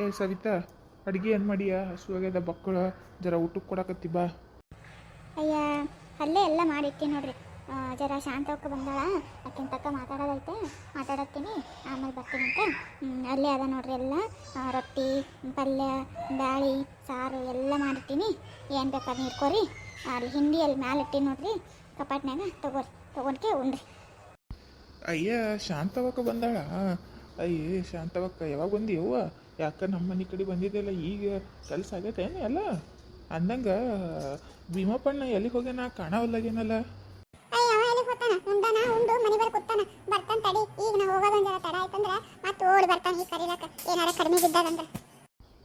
ಏ ಸವಿತಾ ಅಡುಗೆ ಏನು ಮಾಡಿಯಾ? ಹಸುವಾಗ್ಯದ ಬಕ್ಕಳ ಜರ ಊಟಕ್ಕೆ ಕೊಡಕತ್ತಿ ಬಾ. ಅಯ್ಯ ಅಲ್ಲೇ ಎಲ್ಲ ಮಾಡಿಟ್ಟಿ ನೋಡ್ರಿ. ಜರ ಶಾಂತವಕ್ಕೆ ಬಂದಾಳ ಅಕ್ಕಿನ ತಕ್ಕ ಮಾತಾಡೋದೈತೆ ಮಾತಾಡತ್ತೀನಿ ಆಮೇಲೆ ಬರ್ತೀನಿ ಅಂತ. ಅಲ್ಲೇ ಅದ ನೋಡ್ರಿ ಎಲ್ಲ. ರೊಟ್ಟಿ ಪಲ್ಯ ಬ್ಯಾಳಿ ಸಾರು ಎಲ್ಲ ಮಾಡಿರ್ತೀನಿ. ಏನು ಬೇಕಾದ್ರೆ ನೀರ್ಕೋರಿ ಅಲ್ಲಿ ಹಿಂಡಿ ಅಲ್ಲಿ ಮ್ಯಾಲೆ ಇಟ್ಟಿ ನೋಡ್ರಿ. ಕಪಾಟ್ನಾಗ ತಗೋರಿ ತೊಗೊಂಡ್ಕೆ ಉಂಡ್ರಿ ಅಯ್ಯ ಶಾಂತವಕ್ಕ ಬಂದಾಳ? ಅಯ್ಯ ಶಾಂತವಕ್ಕ ಯಾವಾಗ ಬಂದಿ ಯವ್ವ? ಯಾಕ ನಮ್ಮ ಮನೆ ಕಡೆ ಬಂದಿದ್ದೆಲ್ಲ ಈಗ ಕೆಲಸ ಆಗೈತೇನು ಎಲ್ಲ? ಅಂದಂಗ ಭೀಮಪ್ಪಣ್ಣ ಎಲ್ಲಿಗೆ ಹೋಗ್ಯಾನ? ಕಾಣವಲ್ಲಾಗೇನಲ್ಲ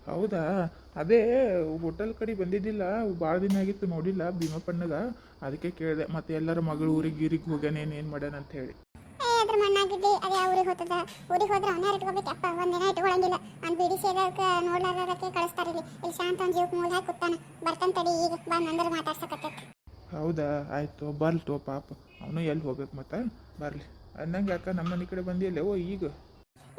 ಹೌದಾ? ಅದೇ ಹೋಟೆಲ್ ಕಡೆ ಬಂದಿದ್ದಿಲ್ಲ ಭಾಳ ದಿನ ಆಗಿತ್ತು ನೋಡಿಲ್ಲ ಭೀಮಪ್ಪಣ್ಣಗ ಅದಕ್ಕೆ ಕೇಳಿದೆ ಮತ್ತೆ ಎಲ್ಲರ ಮಗಳು ಊರಿಗೆ ಗೀರಿಗೆ ಹೋಗ್ಯಾನೇನು ಏನು ಮಾಡ್ಯಾನ ಅಂತ ಹೇಳಿ. ಅದ್ರ ಮಣ್ಣಾಗಿದ್ದಿ ಅದೇ ಊರಿಗೆ ಹೋಗ್ತದ ಊರಿಗೆ ಹೋದ್ರೆ ಅವನೇ ಇಟ್ಕೋಬೇಕಪ್ಪ ಒಂದಿನ ಇಟ್ಕೊಳಂಗಿಲ್ಲ. ಅವ್ನು ಬಿಡಿ ಸೇದಕ್ಕೆ ನೋಡ್ಲಾರಕ್ಕೆ ಕಳಿಸ್ತಾರ ಇಲ್ಲಿ ಇಲ್ಲಿ ಶಾಂತ ಅವ್ನ ಜೀವಕ್ಕೆ ಮೂಲ ಹಾಕಿ ಕೂತಾನ. ಬರ್ತಾನ ತಡಿ ಈಗ ಬಾ ಅಂದ್ರೆ ಮಾತಾಡ್ಸಕತ್ತೈತಿ. ಹೌದಾ? ಆಯ್ತು ಬರ್ಲಿ ತೋ ಪಾಪ. ಅವನು ಎಲ್ಲಿ ಹೋಗ್ಬೇಕು ಮತ್ತೆ? ಬರಲಿ. ಅನ್ನಂಗೆ ಯಾಕ ನಮ್ಮ ಮನೆ ಕಡೆ ಬಂದಿಲ್ಲ ಓ ಈಗ.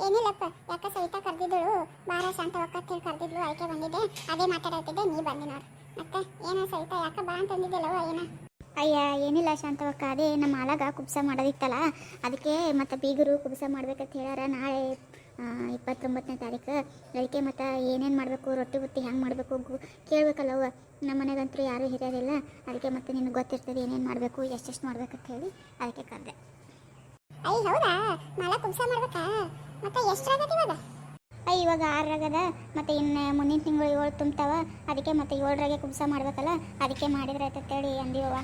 ಏನಿಲ್ಲಪ್ಪ ಯಾಕ ಸವಿತಾ ಕರೆದಿದ್ದಳು? ಬಾರ ಶಾಂತ ಒಕ್ಕತ್ ಹೇಳಿ ಕರೆದಿದ್ಲು ಆಯ್ಕೆ ಬಂದಿದೆ ಅದೇ ಮಾತಾಡತ್ತಿದ್ದೆ ನೀ ಬಂದಿ ನೋಡು ಮತ್ತೆ ಏನೋ ಸವಿತಾ ಯಾಕ ಬಾ ಅಂತಂದಿದ್ದಲ್ಲವ ಏನ? ಅಯ್ಯ ಏನಿಲ್ಲ ಶಾಂತವಕ್ಕ ಅದೇ ನಮ್ಮ ಮಾಲಾಗ ಕುಬ್ಸ ಮಾಡೋದಿತ್ತಲ್ಲ ಅದಕ್ಕೆ ಮತ್ತೆ ಬೀಗರು ಕುಬ್ಸ ಮಾಡ್ಬೇಕಂತ ಹೇಳ್ಯಾರ ನಾಳೆ ಇಪ್ಪತ್ತೊಂಬತ್ತನೇ ತಾರೀಕು. ಅದಕ್ಕೆ ಮತ್ತು ಏನೇನು ಮಾಡಬೇಕು ರೊಟ್ಟಿ ಬುತ್ತಿ ಹೆಂಗೆ ಮಾಡಬೇಕು ಅವ ನಮ್ಮ ಮನೆಗಂತೂ ಯಾರೂ ಹಿರಿಯರಿಲ್ಲ. ಅದಕ್ಕೆ ಮತ್ತೆ ನಿನಗೆ ಗೊತ್ತಿರ್ತದೆ ಏನೇನು ಮಾಡಬೇಕು ಎಷ್ಟೆಷ್ಟು ಮಾಡ್ಬೇಕಂತ ಹೇಳಿ ಅದಕ್ಕೆ ಕರೆದೆ. ಅಯ್ಯ ಹೌದಾ? ಮಾಲ ಕುಬ್ಸ ಮಾಡ್ಬೇಕಾ? ಮತ್ತೆ ಎಷ್ಟಾಗತ್ತೆ ಇವಾಗ? ಅಯ್ಯ ಇವಾಗ ಆರಾಗದ ಮತ್ತೆ ಇನ್ನು ಮುಂದಿನ ತಿಂಗಳು ಏಳು ತುಂಬ್ತಾವ. ಅದಕ್ಕೆ ಮತ್ತೆ ಏಳರಾಗೆ ಕುಬ್ಸ ಮಾಡ್ಬೇಕಲ್ಲ. ಅದಕ್ಕೆ ಮಾಡಿದ್ರೆ ಆಯ್ತಂತೇಳಿ ಅಂದಿವವ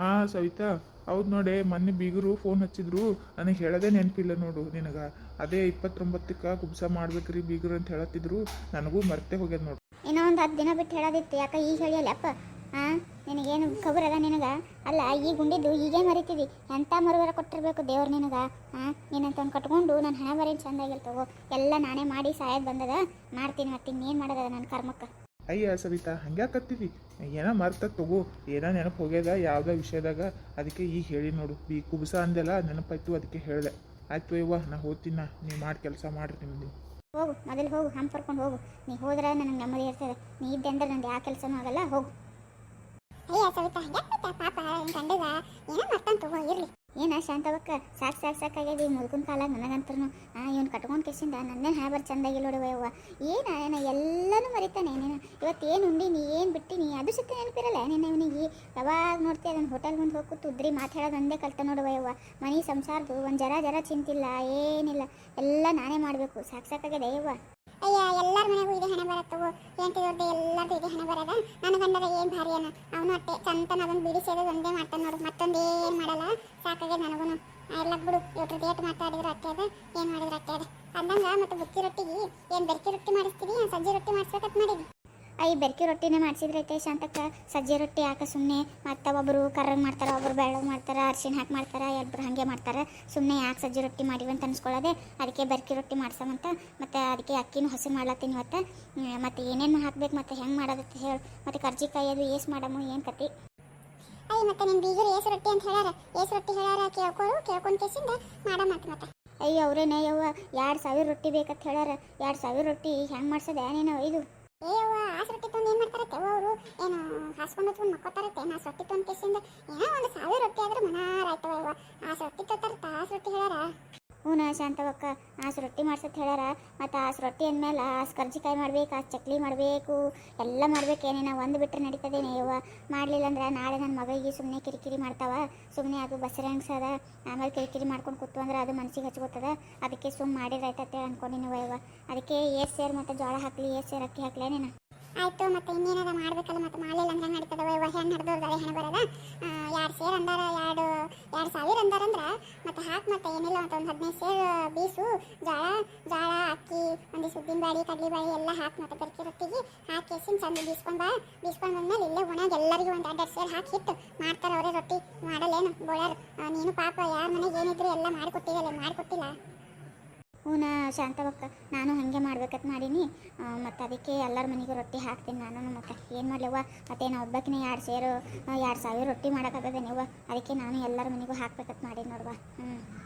ಹಾಂ ಸವಿತಾ, ಹೌದು ನೋಡಿ, ಮೊನ್ನೆ ಬೀಗರು ಫೋನ್ ಹಚ್ಚಿದ್ರು. ನನಗೆ ಹೇಳೋದೇ ನೆನಪಿಲ್ಲ ನೋಡು ನಿನಗೆ. ಅದೇ ಇಪ್ಪತ್ತೊಂಬತ್ತಕ್ಕೆ ಕುಬ್ಸ ಮಾಡ್ಬೇಕ್ರಿ ಬೀಗರು ಅಂತ ಹೇಳತ್ತಿದ್ರು. ನನಗೂ ಮರ್ತೆ ಹೋಗ್ಯದ ನೋಡು. ಇನ್ನೂ ಒಂದು ಹತ್ತು ದಿನ ಬಿಟ್ಟು ಹೇಳೋದಿತ್ತು. ಯಾಕೆ ಈಗ ಹೇಳಿಯಲ್ಲ? ಅಪ್ಪ ಹಾಂ ನಿನಗೇನು ಖಬರ್ ಅದ ನಿನಗೆ? ಅಲ್ಲ, ಈ ಗುಂಡಿದ್ದು ಈಗೇ ಮರಿತೀವಿ ಎಂಥ ಮರುವರ ಕೊಟ್ಟಿರ್ಬೇಕು ದೇವ್ರು ನಿನಗೆ? ಹಾಂ ಒಂದು ಕಟ್ಕೊಂಡು ನನ್ನ ಹಣ ಬರೀ ಚಂದ ತಗೋ ಎಲ್ಲ ನಾನೇ ಮಾಡಿ ಸಾಯೋದು ಬಂದದ? ಮಾಡ್ತೀನಿ ಮತ್ತೆ ಇನ್ನೇನು ಮಾಡೋದದ ನನ್ನ ಕರ್ಮಕ್ಕೆ? ಅಯ್ಯ ಸವಿತಾ ಹಂಗ್ಯಾಕತ್ತೀವಿ ಏನೋ ಮರ್ತ ತಗೋ ಏನೋ ನೆನಪು ಹೋಗ್ಯದ ಯಾವುದೋ ವಿಷಯದಾಗ? ಅದಕ್ಕೆ ಈಗ ಹೇಳಿ ನೋಡು. ಈ ಕುಬ್ಸ ಅಂದೆಲ್ಲ ನೆನಪಾಯ್ತು ಅದಕ್ಕೆ ಹೇಳಿದೆ. ಆಯ್ತು ಅಯ್ಯವ್ವ ನಾ ಹೋಗ್ತೀನ ನೀವು ಮಾಡಿ ಕೆಲಸ ಮಾಡ್ರಿ ನಿಮ್ದು. ಹೋಗು ಮೊದಲು ಹೋಗು ಹಂಗೆ ಕರ್ಕೊಂಡು ಹೋಗು. ನೀ ಹೋದ್ರೆ ನನಗೆ ನೆಮ್ಮದಿ ಇರ್ತದೆ. ನೀ ಇದ್ದೆ ಅಂದ್ರೆ ನಂದು ಯಾವ ಕೆಲಸನೂ ಆಗಲ್ಲ ಹೋಗು. ಅಯ್ಯ ಸವಿತಾ ಯಾಕೆ ಪಾಪ ಗಂಡಗ? ಏನೋ ಮತ್ತಂತ ತಗೋ ಇರಲಿ. ಏನ ಶಾಂತವಕ್ಕ ಸಾಕು ಸಾಕು ಸಾಕಾಗ್ಯದ ಈ ಕಾಲ ಕಾಲಾಗ ನನಗಂತೂ ಇವ್ನು ಕಟ್ಕೊಂಡು ಕೆಸಿಂದ ನನ್ನೇ ಹ್ಯಾಬರ್ ಚಂದಾಗಿ ಯವ್ವ ಏನ ಏನ ಎಲ್ಲನೂ ಮರಿತಾನೆ ನೀನು. ಇವತ್ತು ಏನು ಉಂಡಿ ನೀ, ಏನು ಬಿಟ್ಟಿನಿ ಅದು ಸತ್ಯ ನೆನಪಿರಲ್ಲ. ನೀನು ಇವನಿಗೆ ಯಾವಾಗ ನೋಡ್ತೀಯ ನಾನು ಹೋಟೆಲ್ ಮುಂದೆ ಹೋಗಿ ಕೂತು ಉದ್ರಿ ಮಾತಾಡೋದು ಒಂದೇ ಕಲ್ತ ನೋಡುವಯ್ಯವ್ವ ಮನೆ ಸಂಸಾರದು ಒಂದು ಜರ ಜರ ಚಿಂತಿಲ್ಲ, ಏನಿಲ್ಲ. ಎಲ್ಲ ನಾನೇ ಮಾಡಬೇಕು. ಸಾಕು ಸಾಕಾಗ್ಯದ ಯವ್ವ. ಅಯ್ಯ, ಎಲ್ಲರ ಮನೆಗೂ ಇದೆ ಹಣ ಬರತ್ತವು ಎಂಟು ದೊಡ್ಡ ಎಲ್ಲರದು ಇದೆ ಹಣ ಬರದ? ನನ್ನ ಗಂಡದ ಏನು ಭಾರಿ ಅನ್ನ ಅವನು ಅಟ್ಟೆ, ಚಂತನ ಅದನ್ನು ಬಿಡಿಸೋದು ಒಂದೇ ಮಾಡ್ತಾನೆ ನೋಡು. ಮತ್ತೊಂದು ಮಾಡಲ್ಲ? ಸಾಕಾಗೆ ನನಗೂ ಎಲ್ಲ ಬಿಡು. ಇವ್ರ ಡೇಟ್ ಮಾತಾಡಿದ್ರು ಅಟ್ಟೆ ಅದ, ಏನು ಮಾಡಿದ್ರು ಅಟ್ಟೆ ಅದ. ಅಂದಂಗ ಮತ್ತೆ ಬುತ್ತಿ ರೊಟ್ಟಿಗೆ ಏನು ಬೆರ್ಕಿ ರೊಟ್ಟಿ ಮಾಡಿಸ್ತೀವಿ ಸಜ್ಜಿ ರೊಟ್ಟಿ ಮಾಡಿಸ್ಬೇಕಂತ ಮಾಡಿದ್ವಿ ಅಯ್ಯ ಬೆರ್ಕಿ ರೊಟ್ಟಿನೇ ಮಾಡಿಸಿದ್ರೈತೆ ಶಾಂತಕ್ಕ? ಸಜ್ಜೆ ರೊಟ್ಟಿ ಯಾಕೆ ಸುಮ್ಮನೆ ಮತ್ತು ಒಬ್ಬರು ಕರ್ರಂಗೆ ಮಾಡ್ತಾರೆ ಒಬ್ಬರು ಬೆಳ್ಳಗೆ ಮಾಡ್ತಾರೆ ಅರ್ಶಿನ ಹಾಕಿ ಮಾಡ್ತಾರೆ ಎರಡು ಹಾಗೆ ಮಾಡ್ತಾರೆ. ಸುಮ್ಮನೆ ಯಾಕೆ ಸಜ್ಜೆ ರೊಟ್ಟಿ ಮಾಡಿವಿ ಅಂತ ಅನ್ಸ್ಕೊಳ್ಳೋದೆ ಅದಕ್ಕೆ ಬೆರ್ಕಿ ರೊಟ್ಟಿ ಮಾಡ್ಸಮಂತ ಮತ್ತು ಅದಕ್ಕೆ ಅಕ್ಕಿನೂ ಹಸಿ ಮಾಡ್ಲತ್ತೀನಿ ಇವತ್ತು. ಮತ್ತು ಏನೇನು ಹಾಕ್ಬೇಕು ಮತ್ತು ಹೆಂಗೆ ಮಾಡೋದಂತ ಹೇಳಿ. ಮತ್ತು ಕರ್ಜಿಕಾಯಿ ಅದು ಏಸ್ ಮಾಡಮು ಏನು ಕತಿ? ಅಯ್ಯ ಮತ್ತೆ ನಿಮ್ಮ ಬೀಗರು ಏಸು ರೊಟ್ಟಿ ಅಂತ ಹೇಳ್ಯಾರ. ಏಸು ರೊಟ್ಟಿ ಹೇಳ್ಯಾರ ಕೇಳ್ಕೊಳು ಕೇಳ್ಕೊಂಡು ಕೇಸಿಂದ ಮಾಡಮ ಅಂತ ಮತ್ತೆ. ಅಯ್ಯೋ ಅವ್ರೇನೇ ಯವ್ವ ಎರಡು ಸಾವಿರ ರೊಟ್ಟಿ ಬೇಕಂತ ಹೇಳ್ಯಾರ. ಎರಡು ಸಾವಿರ ರೊಟ್ಟಿ ಹೆಂಗೆ ಮಾಡ್ಸೋದೆ ನೀನು ಇದು? ಏಯವ್ವ ಆಸು ರೊಟ್ಟಿ ತಂದು ಏನು ಮಾಡ್ತಾರತ್ತೆ? ಅವರು ಏನು ಹಾಸ್ಕೊಂಡು ಹಚ್ಕೊಂಡು ಮಕ್ಕೋತಾರತ್ತೆ, ನಾ ರೊಟ್ಟಿ ತಂದು ಏನೋ ಒಂದು ಸಾವಿರ ರೊಟ್ಟಿ ಆದ್ರೆ ಮನಾರ ಆಯ್ತವ ಯವ್ವ ಆಸು ರೊಟ್ಟಿ ತೊತ್ತಾರತ್ತ ಹಾಸ್ ರೊಟ್ಟಿ ಹೇಳ್ಯಾರ ಹ್ಞೂ ಶಾಂತವಕ್ಕ ಆಸು ರೊಟ್ಟಿ ಮಾಡ್ಸತ್ ಹೇಳ್ಯಾರ. ಮತ್ತು ಆಸ್ ರೊಟ್ಟಿ ಅಂದಮೇಲೆ ಆಸು ಕರ್ಜಿಕಾಯಿ ಮಾಡ್ಬೇಕು ಆ ಚಕ್ಲಿ ಮಾಡಬೇಕು, ಎಲ್ಲ ಮಾಡ್ಬೇಕೇನೇನ ಒಂದು ಬಿಟ್ಟರೆ ನಡೀತದೇನೆ ಯವ್ವ. ಮಾಡಲಿಲ್ಲ ಅಂದ್ರೆ ನಾಳೆ ನನ್ನ ಮಗಳಿಗೆ ಸುಮ್ಮನೆ ಕಿರಿಕಿರಿ ಮಾಡ್ತಾವ. ಸುಮ್ಮನೆ ಅದು ಬಸರಂಗ್ಸ್ ಅದ, ಆಮೇಲೆ ಕಿರಿಕಿರಿ ಮಾಡ್ಕೊಂಡು ಕೂತು ಅಂದ್ರೆ ಅದು ಮನಸ್ಸಿಗೆ ಹಚ್ಕೋತದ. ಅದಕ್ಕೆ ಸುಮ್ಮ ಮಾಡಿದ್ರೆ ಆಯ್ತತ್ತೆ ಅನ್ಕೊಂಡಿನಿ ಯವ್ವ. ಅದಕ್ಕೆ ಏಸ್ ಸೇರ್ ಮತ್ತು ಜೋಳ ಹಾಕ್ಲಿ, ಏಸ್ ಸೇರ್ ಅಕ್ಕಿ ಹಾಕ್ಲೇ ನೀನು ಆಯ್ತು, ಮತ್ತೆ ಇನ್ನೇನಾರ ಮಾಡ್ಬೇಕಲ್ಲ, ಮತ್ತೆ ಮಾಡಲಿಲ್ಲ ಅಂದ್ರೆ ನಡೀತದ ಯವ್ವ ಹೆಣ್ಣು ಹಿಡ್ದವ್ರದಾಗ ಹೆಣ್ಣು ಬರೋದ? ಎರಡು ಸೇರು ಅಂದಾರ ಎರಡು ಎರಡು ಸಾವಿರ ಅಂದಾರಂದ್ರೆ ಮತ್ತೆ ಹಾಕಿ, ಮತ್ತೆ ಏನಿಲ್ಲ, ಮತ್ತೆ ಒಂದು ಹದಿನೈದು ಸೇರ್ ಬೀಸು ಜಾಳ ಜಾಳ ಅಕ್ಕಿ, ಒಂದಿಷ್ಟು ಉದ್ದಿನ ಬಾಳಿ ಕಡ್ಲಿ ಬಾಳಿ ಎಲ್ಲ ಹಾಕಿ, ಮತ್ತೆ ಬೆರ್ಕಿ ರೊಟ್ಟಿಗೆ ಹಾಕಿ ಎಸಿನ್ ಚಂದ ಬೀಸ್ಕೊಂಡ್ ಬಾ. ಬೀಸ್ಕೊಂಡ್ ಬಂದ್ಮೇಲೆ ಇಲ್ಲೇ ಒಣಗಿ ಎಲ್ಲರಿಗೂ ಒಂದು ಎರಡು ಸೇರು ಹಾಕಿ ಇಟ್ಟು, ಮಾಡ್ತಾರೆ ಅವರೇ ರೊಟ್ಟಿ. ಮಾಡಲ್ಲೇನು ಬೋಳ್ಯಾರ ನೀನು ಪಾಪ, ಯಾರ ಮನೆಗೆ ಏನಿದ್ರು ಎಲ್ಲ ಮಾಡಿಕೊಟ್ಟಿರಲ್ಲ ಮಾಡಿಕೊಟ್ಟಿಲ್ಲ. ಹೂನ ಶಾಂತವಕ್ಕ ನಾನು ಹಾಗೆ ಮಾಡ್ಬೇಕಂತ ಮಾಡೀನಿ. ಮತ್ತು ಅದಕ್ಕೆ ಎಲ್ಲರ ಮನೆಗೂ ರೊಟ್ಟಿ ಹಾಕ್ತೀನಿ ನಾನು, ಮತ್ತೆ ಏನು ಮಾಡ್ಲವ್ವ? ಮತ್ತೆ ನಾ ಒಬ್ಬಕ್ಕಿನ ಎರಡು ಸೇರು ಎರಡು ಸಾವಿರ ರೊಟ್ಟಿ ಮಾಡೋಕ್ಕಾಗದೆ ನೀವು ಅದಕ್ಕೆ ನಾನು ಎಲ್ಲರ ಮನೆಗೂ ಹಾಕ್ಬೇಕಂತ ಮಾಡೀನಿ ನೋಡುವ. ಹ್ಞೂ